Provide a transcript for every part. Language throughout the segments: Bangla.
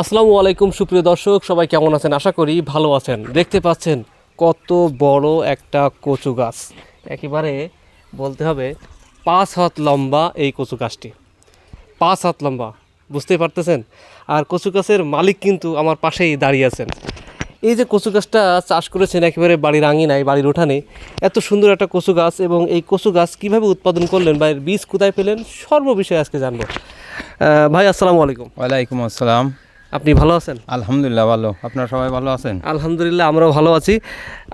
আসসালামু আলাইকুম, সুপ্রিয় দর্শক, সবাই কেমন আছেন? আশা করি ভালো আছেন। দেখতে পাচ্ছেন কত বড় একটা কচু গাছ। একেবারে বলতে হবে পাঁচ হাত লম্বা এই কচু গাছটি। পাঁচ হাত লম্বা, বুঝতেই পারতেছেন? আর কচু গাছের মালিক কিন্তু আমার পাশেই দাঁড়িয়ে আছেন। এই যে কচু গাছটা চাষ করেছেন, একেবারে বাড়ির আঙিনায়, বাড়ির উঠানে, এত সুন্দর একটা কচু গাছ এবং এই কচু গাছ কীভাবে উৎপাদন করলেন বা এর বীজ কোথায় পেলেন সর্ব বিষয়ে আজকে জানব। ভাই, আসসালামু আলাইকুম। ওয়ালাইকুম আসসালাম। আপনি ভালো আছেন? আলহামদুলিল্লাহ ভালো। আপনারা সবাই ভালো আছেন? আলহামদুলিল্লাহ আমরাও ভালো আছি।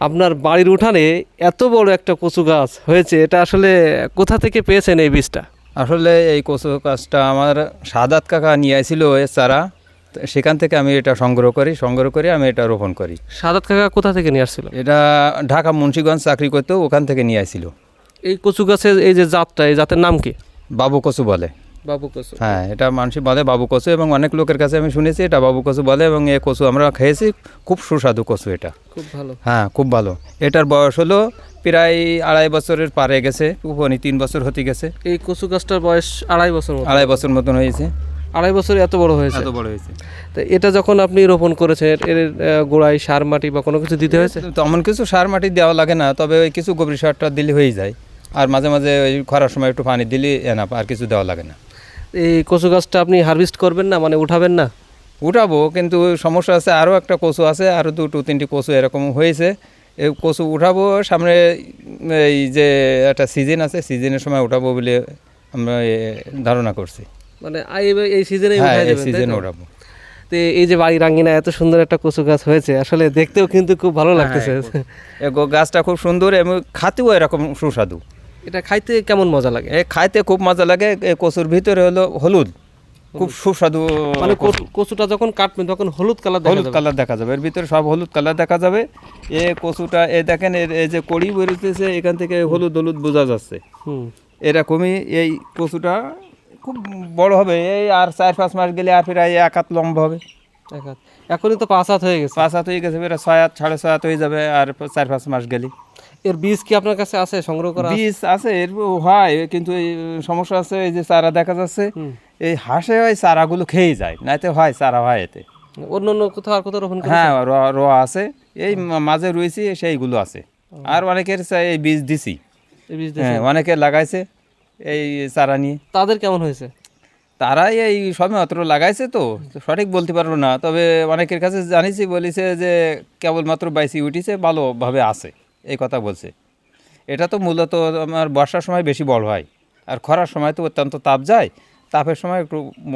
আপনার বাড়ির উঠানে এত বড় একটা কচু গাছ হয়েছে এটা আসলে কোথা থেকে পেয়েছেন এই বীজটা? আসলে এই কচু গাছটা আমার সাদাত কাকা নিয়ে আসছিল এর চারা সেখান থেকে আমি এটা সংগ্রহ করি সংগ্রহ করে আমি এটা রোপণ করি। সাদাত কাকা কোথা থেকে নিয়ে আসছিল? এটা ঢাকা মুন্সীগঞ্জ চাকরি করতেও ওখান থেকে নিয়ে আসছিল এই কচু গাছের এই যে জাতটা এই জাতের নাম কি? বাবু কচু বলে। বাবু কচু হ্যাঁ এটা মানুষ বলে বাবু কচু এবং অনেক লোকের কাছে আমি শুনেছি এটা বাবু কচু বলে এবং এই কচু আমরা খেয়েছি। খুব সুস্বাদু কচু এটা। খুব ভালো। হ্যাঁ খুব ভালো। এটার বয়স হলো প্রায় আড়াই বছরের পারে গেছে উপনি তিন বছর হতে গেছে। এই কচু গাছটার বয়স আড়াই বছর আড়াই বছর মতন হয়েছে। আড়াই বছর এত বড় হয়েছে? এত বড় হয়েছে। তো এটা যখন আপনি রোপণ করেছেন এর গোড়ায় সার মাটি বা কোনো কিছু দিতে হয়েছে? তেমন কিছু সার মাটি দেওয়া লাগে না তবে ওই কিছু গোবর সারটা দিলে হয়ে যায়। আর মাঝে মাঝে ওই খরার সময় একটু পানি দিলে এনা আর কিছু দেওয়া লাগে না। এই কচু গাছটা আপনি হারভেস্ট করবেন না? মানে উঠাবেন না? উঠাবো কিন্তু সমস্যা আছে আরও একটা কচু আছে আরও দুটো তিনটি কচু এরকম হয়েছে। এই কচু উঠাবো সামনে এই যে একটা সিজন আছে সিজনের সময় উঠাবো বলে আমরা ধারণা করছি। মানে এই- সিজনে হ্যাঁ এই সিজনে উঠাবো। তো এই যে বাড়ির আঙ্গিনা এত সুন্দর একটা কচু গাছ হয়েছে আসলে দেখতেও কিন্তু খুব ভালো লাগতেছে। গাছটা খুব সুন্দর এবং খাতেও এরকম সুস্বাদু। এটা খাইতে কেমন মজা লাগে? এ খাইতে খুব মজা লাগে এ কচুর ভিতরে হলো হলুদ। খুব সুস্বাদু মানে কচু। কচু- কচুটা যখন কাটবেন তখন হলুদ কালার হলুদ কালার দেখা যাবে। এর ভিতরে সব হলুদ কালার দেখা যাবে। এ কচুটা এ দেখেন এর এই যে কড়ি বেরোতেছে এখান থেকে হলুদ হলুদ বোঝা যাচ্ছে। এরকমই এই কচুটা খুব বড় হবে। এই আর চার পাঁচ মাস গেলে আর প্রায় এক হাত লম্বা হবে। এক হাত। এখনই তো পাঁচ হাত হয়ে গেছে। পাঁচ হাত হয়ে গেছে প্রায় ছয় হাত সাড়ে ছয় হাত হয়ে যাবে আর চার পাঁচ মাস গেলে। এর বীজ কি আপনার কাছে আছে? সংগ্রহ করা বীজ আছে? এর হয় কিন্তু এই সমস্যা আছে এই যে চারা দেখা যাচ্ছে এই হাঁসে ওই চারাগুলো খেয়ে যায় নাইতে হয় চারা হয় এতে। অন্য অন্য কোথাও আর কোথাও রোপণ হ্যাঁ র- রোয়া আছে এই মাঝে রয়েছি সেইগুলো আছে। আর অনেকের এই বীজ দিছি। হ্যাঁ অনেকে লাগাইছে এই চারা নিয়ে। তাদের কেমন হয়েছে? তারাই এই সবে মাত্র লাগাইছে তো সঠিক বলতে পারব না তবে অনেকের কাছে জানিছি বলিছে যে কেবলমাত্র বাইসি উঠিছে ভালোভাবে আছে। এই কথা বলছে। এটা তো মূলত আমার বর্ষার সময় বেশি বড় হয়। আর খরার সময় তো অত্যন্ত তাপ যায় তাপের সময় একটু উম,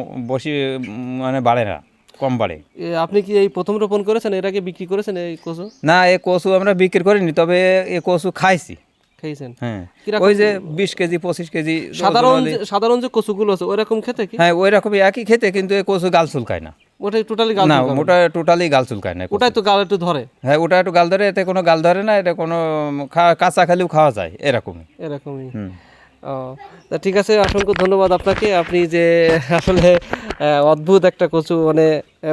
মানে বাড়ে না কম বাড়ে। আপনি কি এই প্রথম রোপণ করেছেন এর আগে বিক্রি করেছেন এই কচু? না এ কচু আমরা বিক্রি করিনি তবে এ কচু খাইছি। খেয়েছেন হ্যাঁ। ওই যে বিশ কেজি পঁচিশ কেজি সাধারণ সাধারণ যে কচুগুলো আছে ওরকম খেতে হ্যাঁ ওই রকমই একই খেতে কিন্তু এ কচু গাল চুলকায় না। ওটাই টোটালি গাল না ওটা টোটালি গাল চুলকায় না ওটাই তো গাল একটু ধরে। হ্যাঁ ওটা একটু গাল ধরে এতে কোনো গাল ধরে না এটা কোনো কাঁচা খালিও খাওয়া যায় এরকমই। এরকমই। ও তা ঠিক আছে অসংখ্য ধন্যবাদ আপনাকে। আপনি যে আসলে অদ্ভুত একটা কচু মানে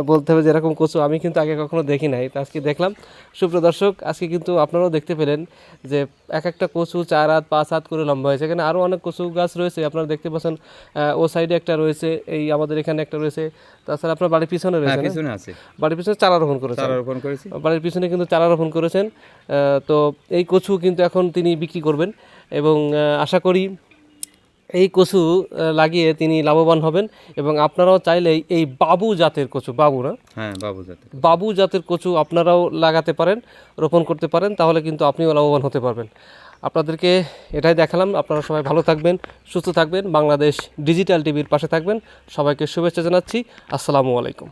বলতে হবে যেরকম কচু আমি কিন্তু আগে কখনো দেখি নাই। তো আজকে দেখলাম। সুপ্রদর্শক আজকে কিন্তু আপনারাও দেখতে পেলেন যে এক একটা কচু চার হাত পাঁচ হাত করে লম্বা হয়েছে। এখানে আরও অনেক কচু গাছ রয়েছে আপনারা দেখতে পাচ্ছেন ও সাইডে একটা রয়েছে এই আমাদের এখানে একটা রয়েছে। তাছাড়া আপনার বাড়ির পিছনে হ্যাঁ রয়েছে আছে। বাড়ির পিছনে চারা রোপণ করেছে রোপণ করেছি। বাড়ির পিছনে কিন্তু চারা রোপণ করেছেন। তো এই কচু কিন্তু এখন তিনি বিক্রি করবেন এবং আশা করি এই কচু লাগিয়ে তিনি লাভবান হবেন এবং আপনারাও চাইলেই এই বাবু জাতের কচু বাবু না? হ্যাঁ বাবু জাতের বাবু জাতের কচু আপনারাও লাগাতে পারেন রোপণ করতে পারেন তাহলে কিন্তু আপনিও লাভবান হতে পারবেন। আপনাদেরকে এটাই দেখালাম আপনারা সবাই ভালো থাকবেন সুস্থ থাকবেন বাংলাদেশ ডিজিটাল টিভির পাশে থাকবেন। সবাইকে শুভেচ্ছা জানাচ্ছি আসসালামু আলাইকুম।